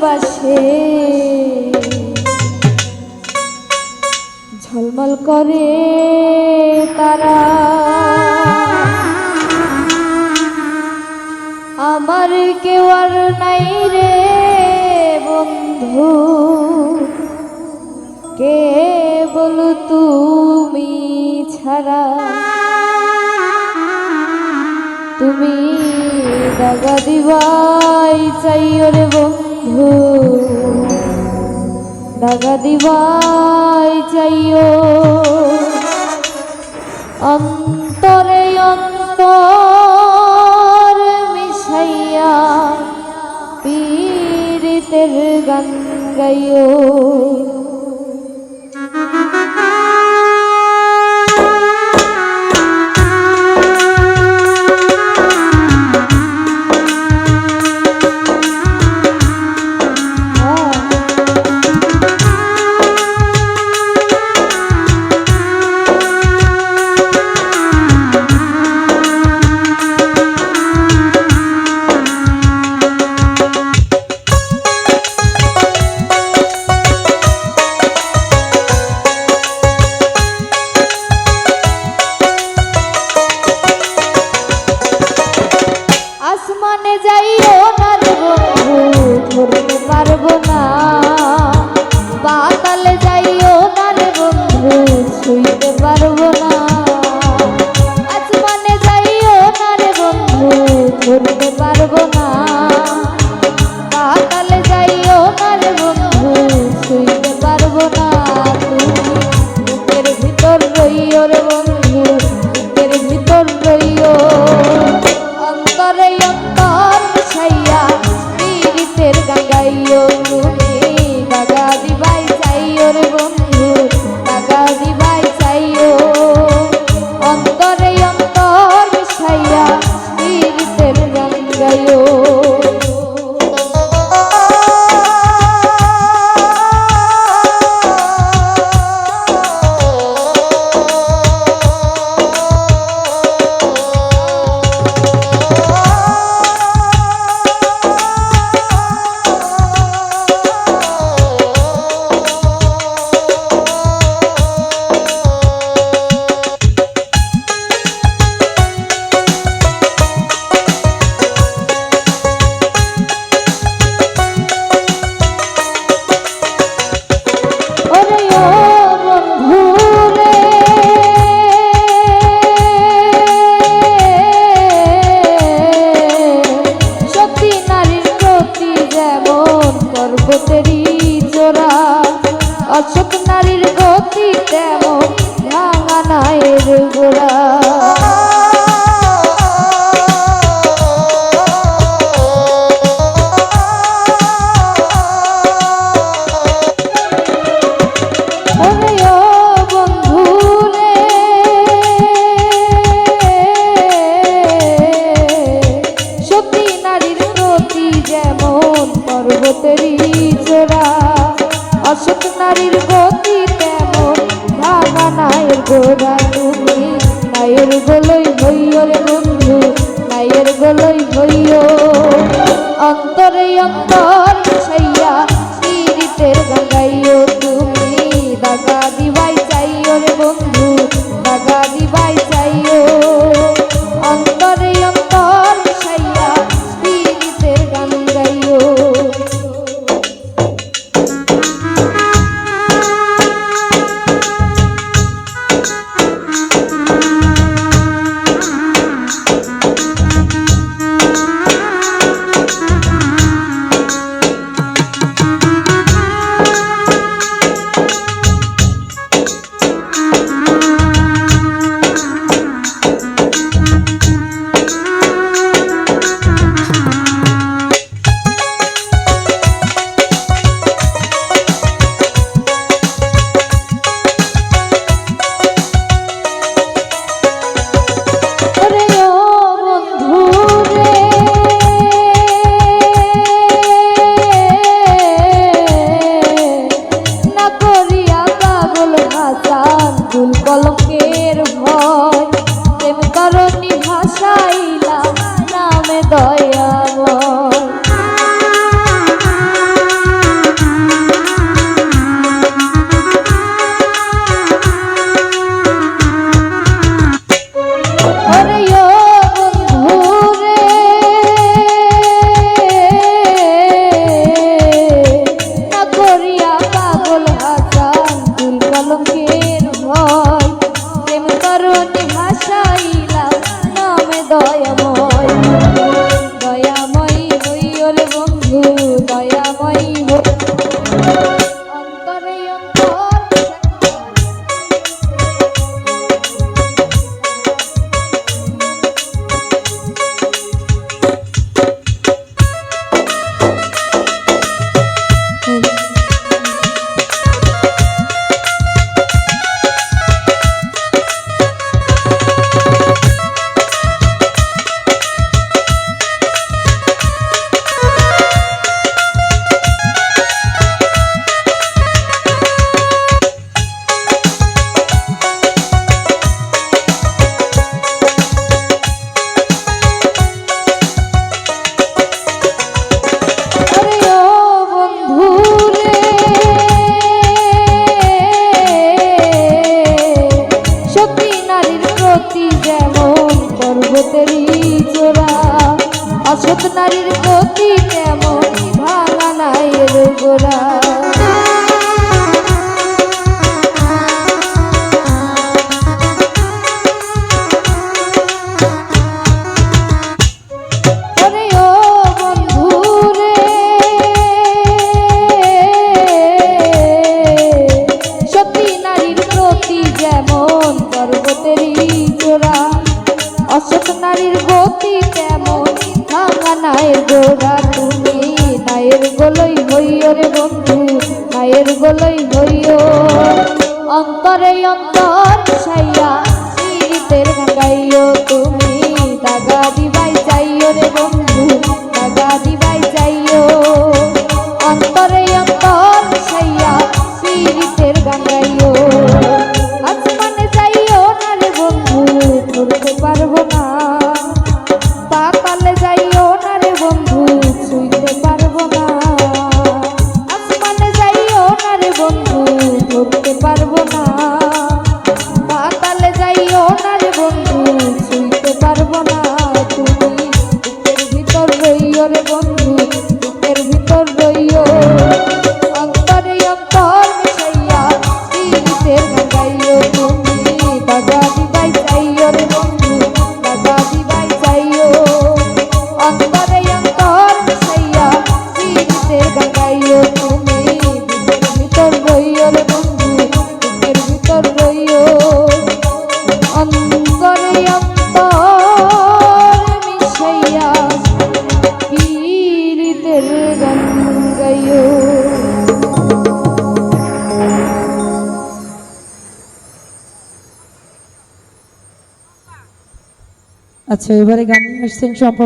পাশে ঝলমল করে তারা। আমার কেউ আর নাই রে বন্ধু। কে বলো তুমি ছাড়া। তুমি দাগা দিবাই চাইও রে বন্ধু। দাগা দিবাই চাইও অন্তরে অন্তর মিশাইয়া পীরিতের গান অন্তর ছাইয়া পীড়িতের গাঙ্গাইও অসৎ নারীর গতি তেমন ভাঙা নায়ের গোড়া যেমন পর্বতেরই চোরা অসৎ গোড়া তুমি মায়ের গলই হইয় রে বন্ধু, মায়ের গলই হইয়। অন্তরে অন্তর ছাইয়া পীড়িতের গঙ্গাইও গতি যেমন পর্বতেরই চোরা অসৎ নারীর গতি তেমন ভাঙা নাই গোরা নায়ের গোড়া তুমি নায়ের গোলই হইও বন্ধু নায়ের গোলই হইও। অন্তরে অন্তর ছাইয়া গাইয়া আচ্ছা এবারে গান আসছেন শম্পা